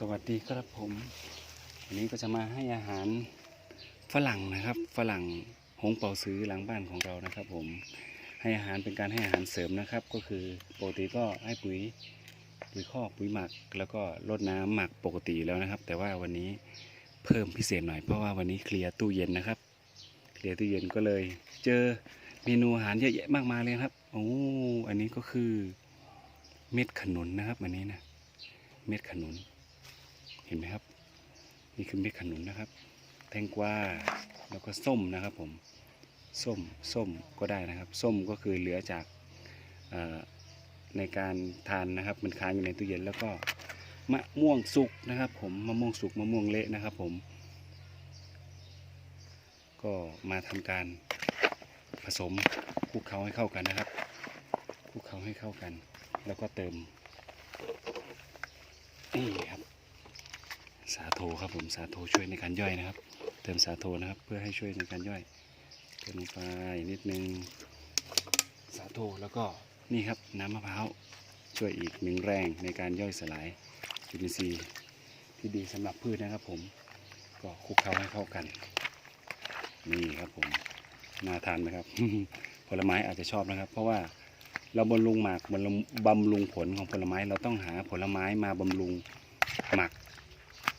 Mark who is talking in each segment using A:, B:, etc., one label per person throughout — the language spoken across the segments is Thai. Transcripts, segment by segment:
A: สวัสดีครับผม วันนี้ก็จะมาให้อาหารฝรั่งนะครับ ฝรั่งหงเป่าซื้อหลังบ้านของเรานะครับผมให้อาหารเป็นการให้อาหารเสริมนะครับ ก็คือปกติก็ให้ปุ๋ยปุ๋ยคอกปุ๋ยหมัก แล้วก็รดน้ำหมักปกติแล้วนะครับ แต่ว่าวันนี้เพิ่มพิเศษหน่อยเพราะว่าวันนี้เคลียร์ตู้เย็นนะครับ เคลียร์ตู้เย็นก็เลย เจอเมนูอาหารเยอะแยะมากมายเลยครับโอ้อันนี้ก็คือเม็ดขนุนนะครับอันนี้นะเม็ดขนุน เห็นไหมครับ นี่คือเม็ดขนุนนะครับ แตงกวาแล้วก็ส้มนะครับผมส้มส้มก็ได้นะครับ ส้มก็คือเหลือจากในการทานนะครับ มันค้างอยู่ในตู้เย็นแล้วก็มะม่วงสุกนะครับ ผมมะม่วงสุกมะม่วงเละนะครับ ผม ก็มาทำการผสมคลุกเคล้าให้เข้ากันนะครับคลุกเคล้าให้เข้ากัน แล้วก็เติมนี่ครับ สาโทครับผมสาโทช่วยในการย่อยนะครับ เติมสาโทนะครับ เพื่อให้ช่วยในการย่อยเติมลงไปนิดนึงสาโทแล้วก็นี่ครับน้ำมะพร้าวช่วยอีกหนึ่งแรงในการย่อยสลายจุลินทรีย์ที่ดีสำหรับพืชนะครับ ผมก็คลุกเคล้าให้เข้ากัน นี่ครับผมน่าทานนะครับ ผลไม้อาจจะชอบนะครับ เพราะว่าเราบำรุงหมากบำรุงบำรุงผลของผลไม้ เราต้องหาผลไม้มาบำรุงหมัก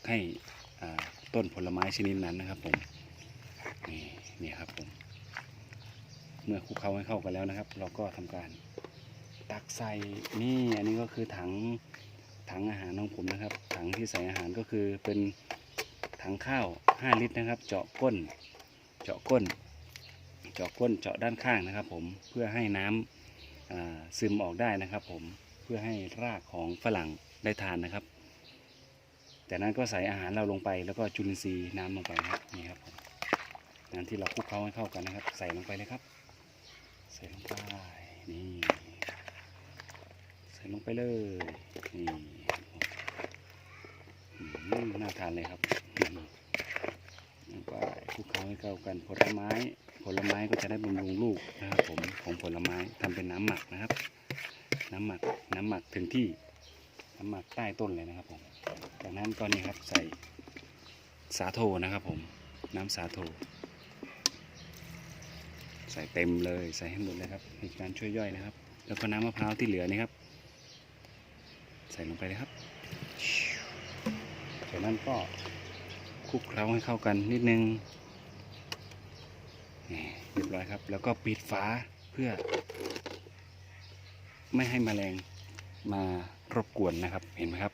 A: ให้ต้นผลไม้ชนิดนั้นนะครับผมนี่นี่ครับผมเมื่อคลุกเคล้าให้เข้ากันแล้วนะครับ เราก็ทำการตักใส่นี่อันนี้ก็คือถังถังอาหารของผมนะครับ ถังที่ใส่อาหารก็คือเป็นถังข้าว 5 ลิตรนะครับ เจาะก้น เจาะก้น เจาะก้นเจาะด้านข้างนะครับ ผมเพื่อให้น้ำอ่าซึมออกได้นะครับ ผมเพื่อให้รากของฝรั่งได้ทานนะครับ จากนั้นก็ใส่อาหารเราลงไป แล้วก็จุลินทรีย์น้ำลงไปนะครับนี่ครับผมน้ำที่เราคลุกเคล้าให้เข้ากันนะครับ ใส่ลงไปเลยครับ ใส่ลงไปนี่ใส่ลงไปเลยนี่น่าทานเลยครับลงไปคลุกเคล้าให้เข้ากันผลไม้ ผลไม้ก็จะได้บำรุงลูกนะครับผมของผลไม้ทำเป็นน้ำหมักนะครับ น้ำหมักน้ำหมักถึงที่น้ำหมักใต้ต้นเลยนะครับผม จากนั้นก็นี่ครับใส่สาโทนะครับผมน้ำสาโท ใส่เต็มเลยใส่ให้หมดเลยครับในการช่วยย่อยนะครับ แล้วก็น้ำมะพร้าวที่เหลือนี่ครับ ใส่ลงไปเลยครับจากนั้นก็คลุกเคล้าให้เข้ากันนิดนึงนี่เรียบร้อยครับ แล้วก็ปิดฝาเพื่อ ไม่ให้แมลงมารบกวนนะครับเห็นไหมครับ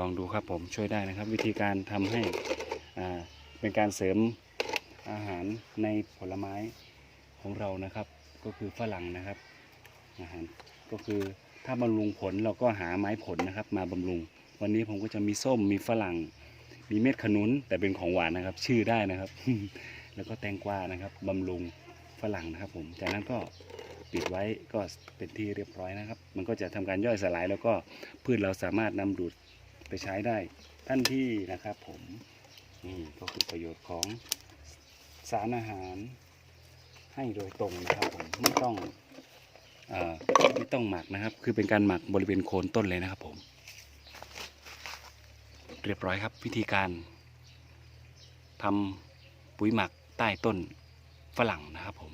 A: ลองดูครับผมช่วยได้นะครับ วิธีการทำให้เป็นการเสริมอาหารในผลไม้ของเรานะครับ ก็คือฝรั่งนะครับอาหารก็คือถ้าบำรุงผลเราก็หาไม้ผลนะครับ มาบำรุง วันนี้ผมก็จะมีส้มมีฝรั่ง มีเม็ดขนุนแต่เป็นของหวานนะครับ ชื่อได้นะครับ แล้วก็แตงกวานะครับบำรุงฝรั่งนะครับ ผมจากนั้นก็ปิดไว้ก็เป็นที่เรียบร้อยนะครับ มันก็จะทำการย่อยสลายแล้วก็พืชเราสามารถนำดูด ไปใช้ได้ทันที่นะครับผมนี่ก็คือประโยชน์ของสารอาหารให้โดยตรงนะครับผมไม่ต้องเอ่อไม่ต้องหมักนะครับ คือเป็นการหมักบริเวณโคนต้นเลยนะครับผม เรียบร้อยครับวิธีการทำปุ๋ยหมักใต้ต้นฝรั่งนะครับผม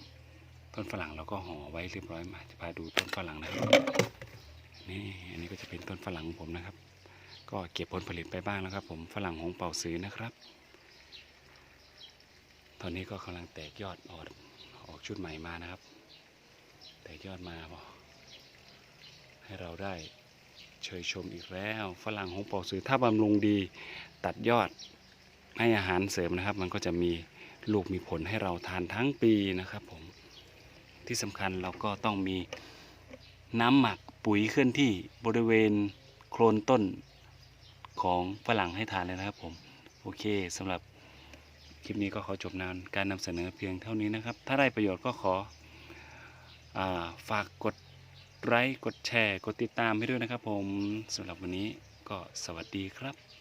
A: ต้นฝรั่งเราก็ห่อไว้เรียบร้อยมาจะพาดูต้นฝรั่งนะครับนี่อันนี้ก็จะเป็นต้นฝรั่งของผมนะครับ ก็เก็บผลผลิตไปบ้างแล้วครับ ผมฝรั่งหงเป่าซื้อนะครับ ตอนนี้ก็กำลังแตกยอดออกออกชุดใหม่มานะครับ แตกยอดมาบอให้เราได้เชยชมอีกแล้วฝรั่งหงเป่าซื้อถ้าบำรุงดีตัดยอดให้อาหารเสริมนะครับ มันก็จะมีลูกมีผลให้เราทานทั้งปีนะครับผมที่สำคัญเราก็ต้องมีน้ำหมักปุ๋ยเคลื่อนที่บริเวณโคลนต้น ของฝรั่งให้ทานเลยนะครับผมโอเคสำหรับคลิปนี้ก็ขอจบนานการนำเสนอเพียงเท่านี้นะครับ ถ้าได้ประโยชน์ก็ขออาฝากกดไลค์กดแชร์ กดติดตามให้ด้วยนะครับผมสำหรับวันนี้ก็สวัสดีครับ